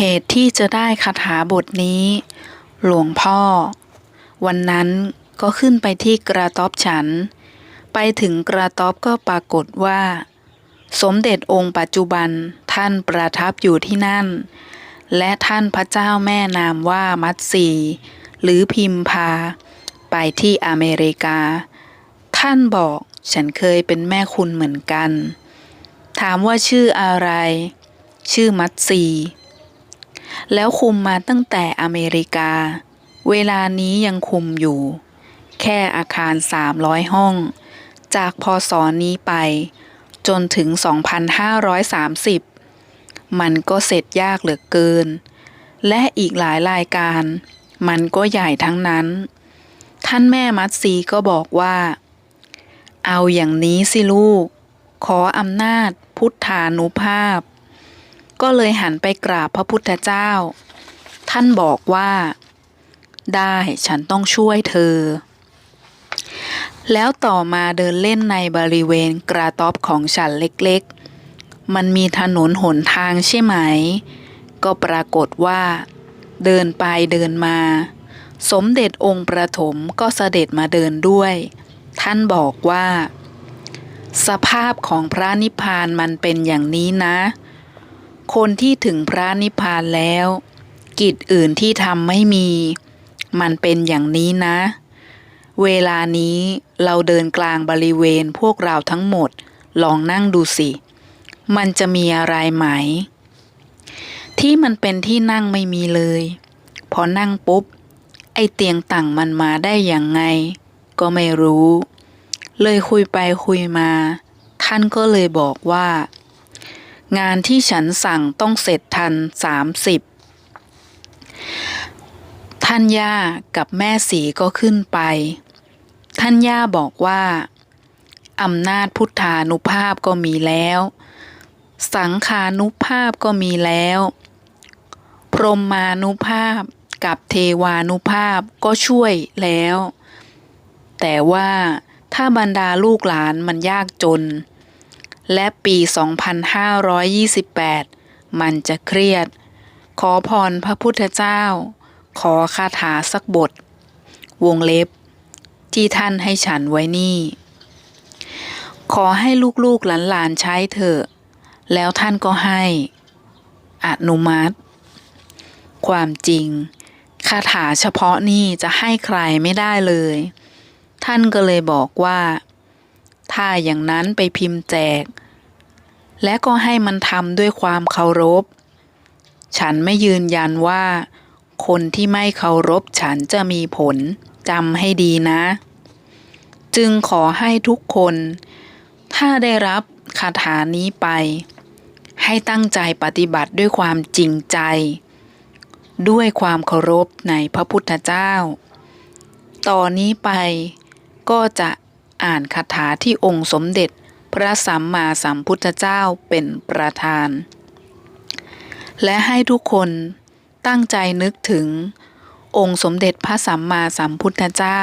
เหตุที่จะได้คาถาบทนี้ หลวงพ่อ วันนั้นก็ขึ้นไปที่กระต๊อบฉัน ไปถึงกระต๊อบก็ปรากฏว่า สมเด็จองค์ปัจจุบันท่านประทับอยู่ที่นั่น และท่านพระเจ้าแม่นามว่ามัตสีหรือพิมพา ไปที่อเมริกา ท่านบอกฉันเคยเป็นแม่คุณเหมือนกัน ถามว่าชื่ออะไร ชื่อมัตสี แล้วคุมมาตั้งแต่อเมริกา เวลานี้ยังคุมอยู่ แค่อาคาร 300 ห้อง จากพศนี้ไป จนถึง 2,530 มันก็เสร็จยากเหลือเกิน และอีกหลายรายการ มันก็ใหญ่ทั้งนั้น ท่านแม่มัตซีก็บอกว่า เอาอย่างนี้สิลูก ขออำนาจพุทธานุภาพ ก็เลยหันไปกราบพระพุทธเจ้า ท่านบอกว่า ได้ฉันต้องช่วยเธอ แล้วต่อมาเดินเล่นในบริเวณกระต๊อบของฉันเล็กๆ มันมีถนนหนทางใช่ไหม ก็ปรากฏว่า เดินไปเดินมา สมเด็จองค์ประถมก็เสด็จมาเดินด้วย ท่านบอกว่า สภาพของพระนิพพานมันเป็นอย่างนี้นะ คนที่ถึงพระนิพพานแล้ว กิจอื่นที่ทำไม่มี มันเป็นอย่างนี้นะ เวลานี้เราเดินกลางบริเวณพวกเราทั้งหมด ลองนั่งดูสิ มันจะมีอะไรไหม ที่มันเป็นที่นั่งไม่มีเลย พอนั่งปุ๊บ ไอเตียงต่างมันมาได้อย่างไง ก็ไม่รู้ เลยคุยไปคุยมา ท่านก็เลยบอกว่า งานที่ฉันสั่งต้องเสร็จทันสามสิบท่านย่ากับแม่สีก็ขึ้นไป ท่านย่าบอกว่าอำนาจพุทธานุภาพก็มีแล้ว สังขานุภาพก็มีแล้ว พรหมานุภาพกับเทวานุภาพก็ช่วยแล้ว แต่ว่าถ้าบรรดาลูกหลานมันยากจน และปี 2528 มันจะเครียด ขอพรพระพุทธเจ้า ขอคาถาสักบท วงเล็บ ที่ท่านให้ฉันไว้นี่ ขอให้ลูกๆหลานๆใช้เถอะ แล้วท่านก็ให้อนุมัติ ความจริง คาถาเฉพาะนี่จะให้ใครไม่ได้เลย ท่านก็เลยบอกว่า ถ้าอย่างนั้นไปพิมพ์แจก และก็ให้มันทำด้วยความเคารพ ฉันไม่ยืนยันว่า คนที่ไม่เคารพฉันจะมีผลจำให้ดีนะ จึงขอให้ทุกคน ถ้าได้รับคาถานี้ไป ให้ตั้งใจปฏิบัติด้วยความจริงใจ ด้วยความเคารพในพระพุทธเจ้า ต่อนนี้ไปก็จะ อ่านคาถาที่องค์สมเด็จ พระสัมมาสัมพุทธเจ้าเป็นประธาน และให้ทุกคนตั้งใจนึกถึง องค์สมเด็จพระสัมมาสัมพุทธเจ้า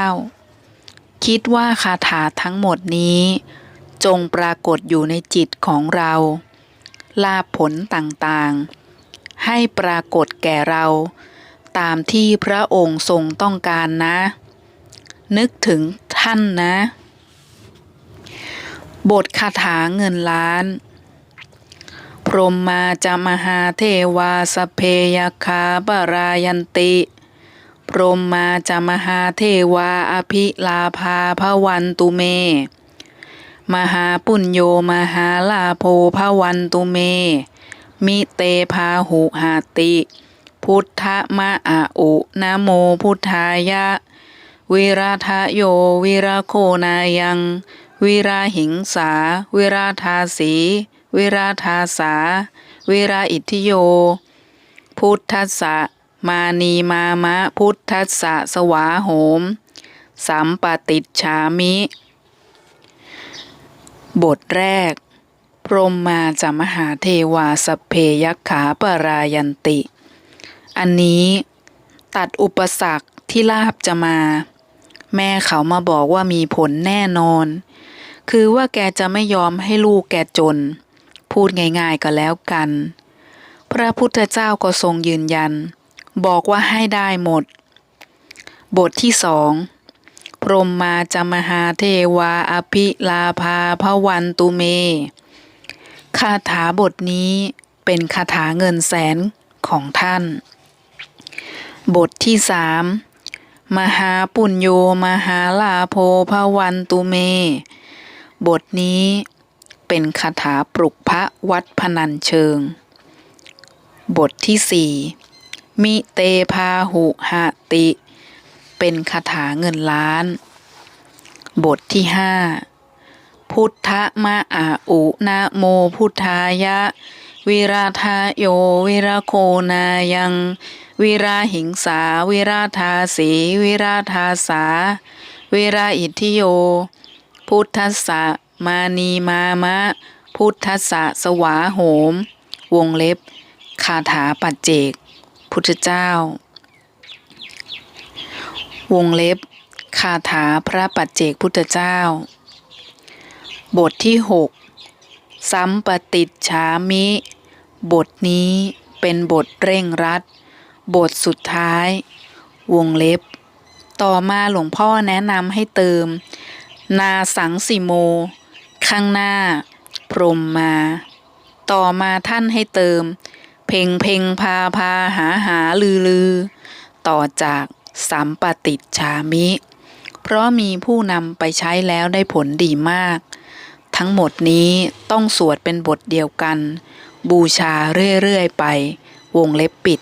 คิดว่าคาถาทั้งหมดนี้ จงปรากฏอยู่ในจิตของเรา ลาผลต่างๆ ให้ปรากฏแก่เราตามที่พระองค์ทรงต้องการนะ นึกถึงท่านนะ บทคาถาเงินล้าน พรมมาจะมหาเทวาสเพยคาปรายันติ พรมมาจะมหาเทวาอภิลาภาพวันตุเม มหาปุญโยมหาลาโภพวันตุเม มิเตพาหุหาติ พุทธมะอาอุนะโมพุทธายะ วิราทะโยวิราโคนายัง วิราหิงสาวิราทาสีวิราทาสาวิราอิทธิโย พุทธัสสะมานีมามะพุทธัสสะสวาโหม สัมปติฉามิ บทแรก พรหมมาจะมหาเทวาสเพยักขาปรายันติ อันนี้ตัดอุปสรรคที่ลาบจะมา แม่เขามาบอกว่ามีผลแน่นอน คือว่าแกจะไม่ยอมให้ลูกแกจน พูดง่ายๆก็แล้วกัน พระพุทธเจ้าก็ทรงยืนยัน บอกว่าให้ได้หมด บทที่สองพรมมาจมหาเทวาอภิลาภาพวันตุเม คาถาบทนี้เป็นคาถาเงินแสนของท่าน บทที่สามมหาปุญโยมหาลาโพพวันตุเม บทนี้เป็นคาถาปลุกพระวัดพนันเชิง บทที่สี่มิเตพาหุหติ เป็นคาถาเงินล้าน บทที่ห้าพุทธมะอาอุนะโมพุทธายะ วิราทาโยวิราโคนายัง วิราหิงสา วิราทาสี วิราทาสา วิราอิทธิโย พุทธัสสะมานีมามะ พุทธัสสะสวาโหม วงเล็บ คาถาปัจเจก พุทธเจ้า วงเล็บ คาถาพระปัจเจกพุทธเจ้า บทที่หกสัมปติชามิ บทนี้เป็นบทเร่งรัด บทสุดท้าย วงเล็บ ต่อมาหลวงพ่อแนะนำให้เติม นาสังสิโม ข้างหน้า พรหมมา ต่อมาท่านให้เติม เพ่งเพ่งพาพาหาหาลือลือ ต่อจากสัมปติชามิ เพราะมีผู้นำไปใช้แล้วได้ผลดีมาก ทั้งหมดนี้ต้องสวดเป็นบทเดียวกัน บูชาเรื่อย ๆ ไป วงเล็บปิด